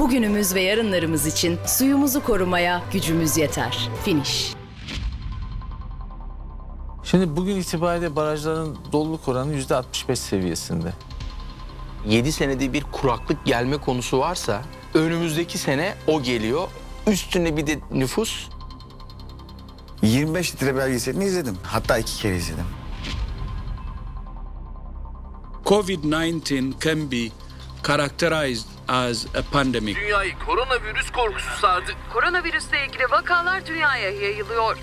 Bugünümüz ve yarınlarımız için suyumuzu korumaya gücümüz yeter. Finish. Şimdi bugün itibariyle barajların doluluk oranı %65 seviyesinde. 7 senede bir kuraklık gelme konusu varsa önümüzdeki sene o geliyor. Üstüne bir de nüfus 25 litre belgeselini izledim. Hatta iki kere izledim. COVID-19 can be characterized as a pandemic. Dünyayı koronavirüs korkusu sardı. Koronavirüsle ilgili vakalar dünyaya yayılıyor.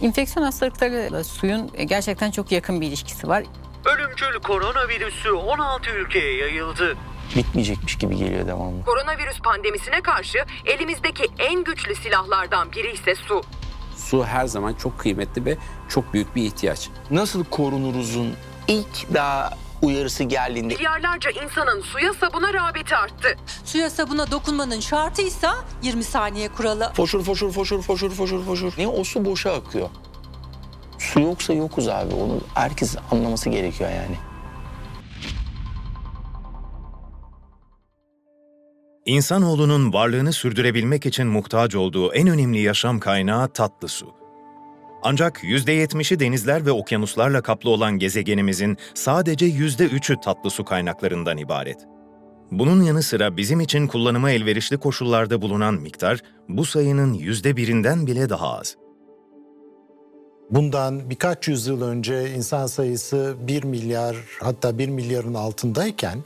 İnfeksiyon hastalıklarıyla suyun gerçekten çok yakın bir ilişkisi var. Ölümcül koronavirüsü 16 ülkeye yayıldı. bitmeyecekmiş gibi geliyor devamlı. Koronavirüs pandemisine karşı elimizdeki en güçlü silahlardan biri ise su. Su her zaman çok kıymetli ve çok büyük bir ihtiyaç. Nasıl korunuruzun ilk daha uyarısı geldiğinde Milyarlarca insanın suya sabuna rağbeti arttı. Suya sabuna dokunmanın şartıysa 20 saniye kuralı. foşur foşur foşur foşur foşur foşur. Niye o su boşa akıyor? Su yoksa yokuz abi. Onu herkes anlaması gerekiyor yani. İnsanoğlunun varlığını sürdürebilmek için muhtaç olduğu en önemli yaşam kaynağı tatlı su. Ancak %70'i denizler ve okyanuslarla kaplı olan gezegenimizin sadece %3'ü tatlı su kaynaklarından ibaret. Bunun yanı sıra bizim için kullanıma elverişli koşullarda bulunan miktar bu sayının %1'inden bile daha az. Bundan birkaç yüzyıl önce insan sayısı 1 milyar hatta 1 milyarın altındayken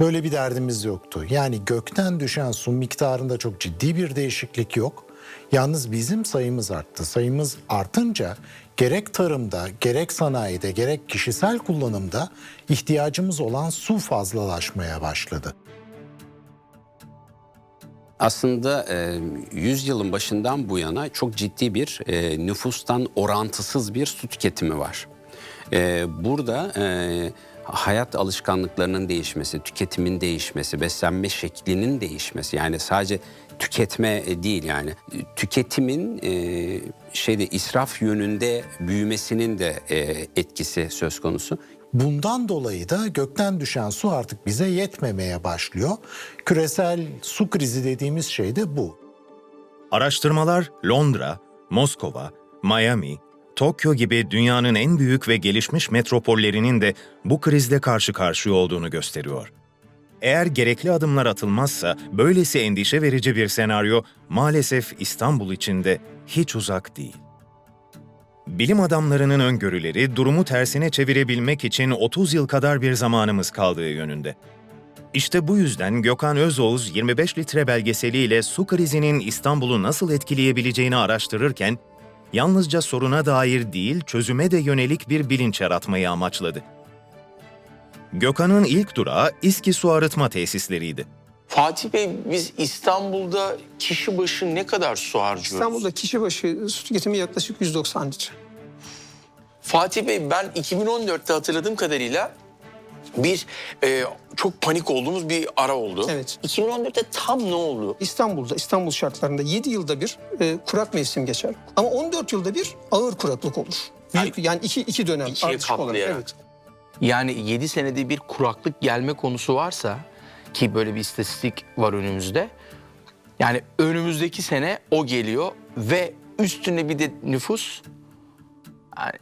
böyle bir derdimiz yoktu. Yani gökten düşen su miktarında çok ciddi bir değişiklik yok. Yalnız bizim sayımız arttı. Sayımız artınca gerek tarımda, gerek sanayide, gerek kişisel kullanımda ihtiyacımız olan su fazlalaşmaya başladı. Aslında e, 100 yılın başından bu yana çok ciddi bir e, nüfustan orantısız bir su tüketimi var. E, burada e, hayat alışkanlıklarının değişmesi, tüketimin değişmesi, beslenme şeklinin değişmesi yani sadece tüketme e, değil yani tüketimin e, şeyde israf yönünde büyümesinin de e, etkisi söz konusu. Bundan dolayı da gökten düşen su artık bize yetmemeye başlıyor. Küresel su krizi dediğimiz şey de bu. Araştırmalar Londra, Moskova, Miami, Tokyo gibi dünyanın en büyük ve gelişmiş metropollerinin de bu krizle karşı karşıya olduğunu gösteriyor. Eğer gerekli adımlar atılmazsa böylesi endişe verici bir senaryo maalesef İstanbul için de hiç uzak değil. Bilim adamlarının öngörüleri durumu tersine çevirebilmek için 30 yıl kadar bir zamanımız kaldığı yönünde. İşte bu yüzden Gökhan Özoğuz 25 litre belgeseliyle su krizinin İstanbul'u nasıl etkileyebileceğini araştırırken, yalnızca soruna dair değil çözüme de yönelik bir bilinç yaratmayı amaçladı. Gökhan'ın ilk durağı İSKİ su arıtma tesisleriydi. Fatih Bey biz İstanbul'da kişi başı ne kadar su harcıyoruz? İstanbul'da kişi başı su tüketimi yaklaşık 190 litre. Fatih Bey ben 2014'te hatırladığım kadarıyla bir e, çok panik olduğumuz bir ara oldu. Evet. 2014'te tam ne oldu? İstanbul'da, İstanbul şartlarında 7 yılda bir e, kurak mevsim geçer. Ama 14 yılda bir ağır kuraklık olur. Büyük, yani iki, iki dönem İkiye ardışık olarak. katlayarak. Evet. Yani 7 senede bir kuraklık gelme konusu varsa ki böyle bir istatistik var önümüzde. Yani önümüzdeki sene o geliyor ve üstüne bir de nüfus yani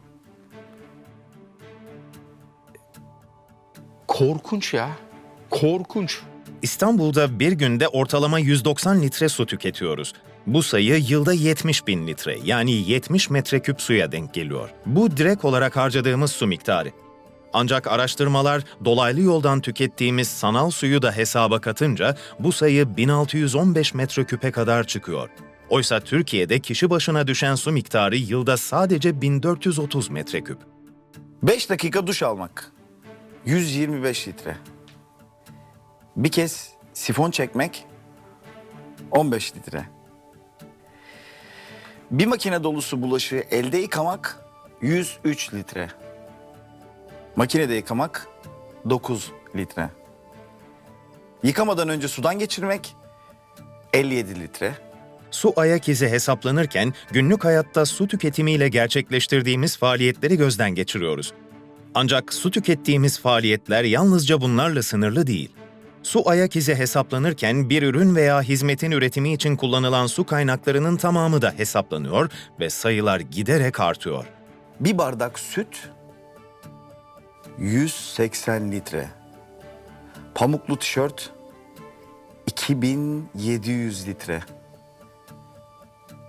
korkunç ya. Korkunç. İstanbul'da bir günde ortalama 190 litre su tüketiyoruz. Bu sayı yılda 70 bin litre yani 70 metreküp suya denk geliyor. Bu direkt olarak harcadığımız su miktarı. Ancak araştırmalar dolaylı yoldan tükettiğimiz sanal suyu da hesaba katınca bu sayı 1615 metreküpe kadar çıkıyor. Oysa Türkiye'de kişi başına düşen su miktarı yılda sadece 1430 metreküp. 5 dakika duş almak. 125 litre. Bir kez sifon çekmek 15 litre. Bir makine dolusu bulaşığı elde yıkamak 103 litre. Makinede yıkamak 9 litre. Yıkamadan önce sudan geçirmek 57 litre. Su ayak izi hesaplanırken günlük hayatta su tüketimiyle gerçekleştirdiğimiz faaliyetleri gözden geçiriyoruz. Ancak su tükettiğimiz faaliyetler yalnızca bunlarla sınırlı değil. Su ayak izi hesaplanırken bir ürün veya hizmetin üretimi için kullanılan su kaynaklarının tamamı da hesaplanıyor ve sayılar giderek artıyor. Bir bardak süt 180 litre. Pamuklu tişört 2700 litre.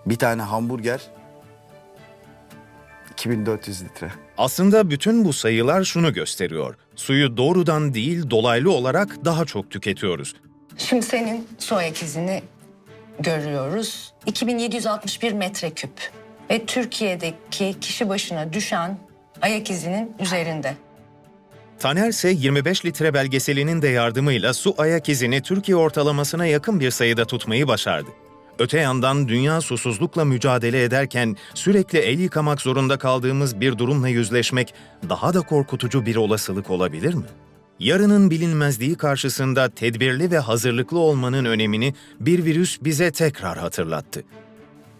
Bir tane hamburger 2400 litre. Aslında bütün bu sayılar şunu gösteriyor. Suyu doğrudan değil dolaylı olarak daha çok tüketiyoruz. Şimdi senin su ayak izini görüyoruz. 2761 metreküp ve Türkiye'deki kişi başına düşen ayak izinin üzerinde. Taner ise 25 litre belgeselinin de yardımıyla su ayak izini Türkiye ortalamasına yakın bir sayıda tutmayı başardı. Öte yandan dünya susuzlukla mücadele ederken sürekli el yıkamak zorunda kaldığımız bir durumla yüzleşmek daha da korkutucu bir olasılık olabilir mi? Yarının bilinmezliği karşısında tedbirli ve hazırlıklı olmanın önemini bir virüs bize tekrar hatırlattı.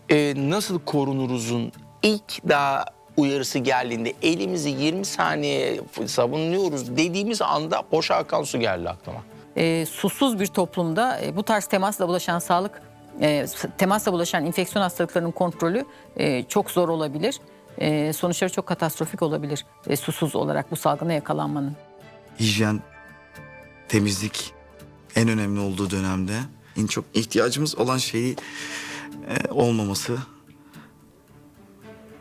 Ee, nasıl korunuruzun ilk daha uyarısı geldiğinde elimizi 20 saniye sabunluyoruz dediğimiz anda boşa akan su geldi aklıma. E, susuz bir toplumda e, bu tarz temasla bulaşan sağlık, e, temasla bulaşan infeksiyon hastalıklarının kontrolü e, çok zor olabilir. E, sonuçları çok katastrofik olabilir e, susuz olarak bu salgına yakalanmanın. Hijyen, temizlik en önemli olduğu dönemde en çok ihtiyacımız olan şeyi e, olmaması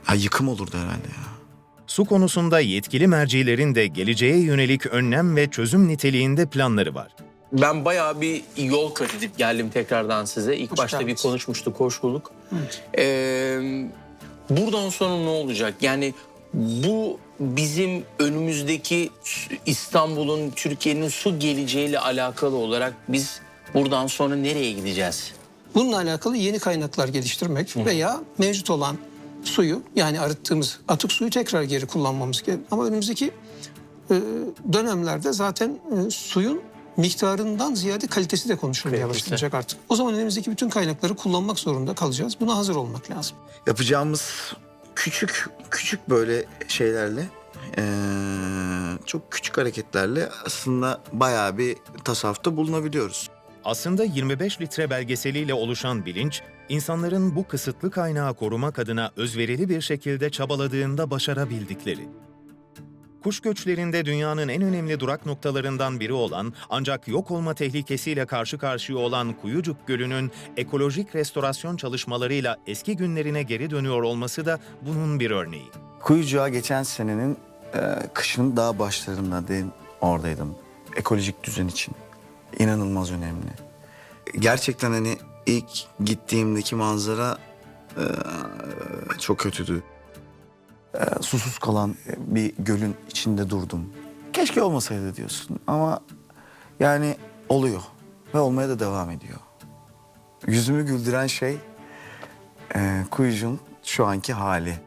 ha, yıkım olurdu herhalde ya. Su konusunda yetkili mercilerin de geleceğe yönelik önlem ve çözüm niteliğinde planları var. Ben bayağı bir yol kat edip geldim tekrardan size. İlk Hoş başta geldiniz. bir konuşmuştuk, hoş bulduk. Ee, buradan sonra ne olacak? Yani bu bizim önümüzdeki İstanbul'un, Türkiye'nin su geleceğiyle alakalı olarak biz buradan sonra nereye gideceğiz? Bununla alakalı yeni kaynaklar geliştirmek veya mevcut olan suyu yani arıttığımız atık suyu tekrar geri kullanmamız gerekiyor. Ama önümüzdeki e, dönemlerde zaten e, suyun miktarından ziyade kalitesi de konuşulmaya başlanacak artık. O zaman elimizdeki bütün kaynakları kullanmak zorunda kalacağız. Buna hazır olmak lazım. Yapacağımız küçük küçük böyle şeylerle e, çok küçük hareketlerle aslında bayağı bir tasarrufta bulunabiliyoruz. Aslında 25 litre belgeseliyle oluşan bilinç, insanların bu kısıtlı kaynağı korumak adına özverili bir şekilde çabaladığında başarabildikleri. Kuş göçlerinde dünyanın en önemli durak noktalarından biri olan ancak yok olma tehlikesiyle karşı karşıya olan Kuyucuk Gölü'nün ekolojik restorasyon çalışmalarıyla eski günlerine geri dönüyor olması da bunun bir örneği. Kuyucuğa geçen senenin e, kışın daha başlarında dedim, oradaydım. Ekolojik düzen için. İnanılmaz önemli. Gerçekten hani ilk gittiğimdeki manzara e, çok kötüydü. E, susuz kalan bir gölün içinde durdum. Keşke olmasaydı diyorsun ama yani oluyor ve olmaya da devam ediyor. Yüzümü güldüren şey e, Kuyucuğun şu anki hali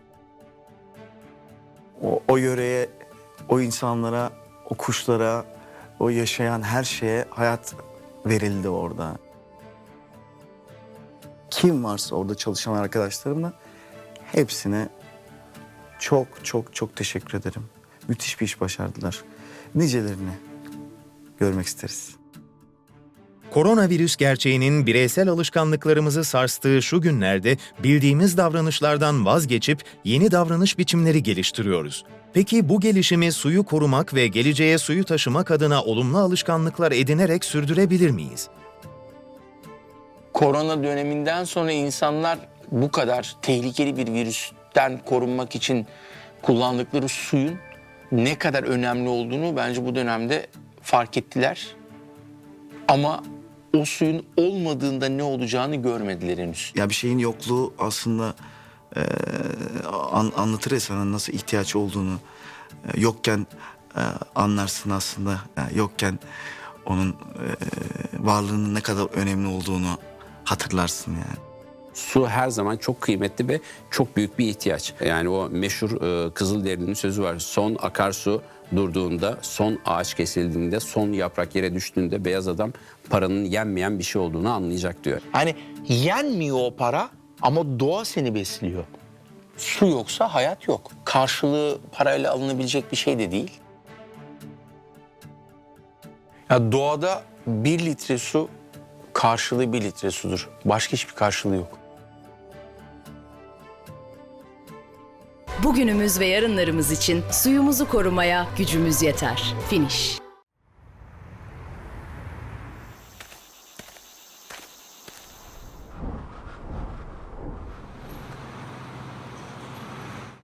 o, o yöreye, o insanlara, o kuşlara, o yaşayan her şeye hayat verildi orada. Kim varsa orada çalışan arkadaşlarımla hepsine çok çok çok teşekkür ederim. Müthiş bir iş başardılar. Nicelerini görmek isteriz. Koronavirüs gerçeğinin bireysel alışkanlıklarımızı sarstığı şu günlerde bildiğimiz davranışlardan vazgeçip yeni davranış biçimleri geliştiriyoruz. Peki bu gelişimi suyu korumak ve geleceğe suyu taşımak adına olumlu alışkanlıklar edinerek sürdürebilir miyiz? Korona döneminden sonra insanlar bu kadar tehlikeli bir virüsten korunmak için kullandıkları suyun ne kadar önemli olduğunu bence bu dönemde fark ettiler. Ama o suyun olmadığında ne olacağını görmediler henüz. Ya bir şeyin yokluğu aslında e, an- anlatır ya sana nasıl ihtiyaç olduğunu. E, yokken e, anlarsın aslında. Yani yokken onun e, varlığının ne kadar önemli olduğunu hatırlarsın yani. Su her zaman çok kıymetli ve çok büyük bir ihtiyaç. Yani o meşhur e, Kızılderili'nin sözü var. Son akarsu durduğunda, son ağaç kesildiğinde, son yaprak yere düştüğünde beyaz adam paranın yenmeyen bir şey olduğunu anlayacak diyor. Hani yenmiyor o para ama doğa seni besliyor. Su yoksa hayat yok. Karşılığı parayla alınabilecek bir şey de değil. Ya doğada bir litre su karşılığı bir litre sudur. Başka hiçbir karşılığı yok. Bugünümüz ve yarınlarımız için suyumuzu korumaya gücümüz yeter. Finish.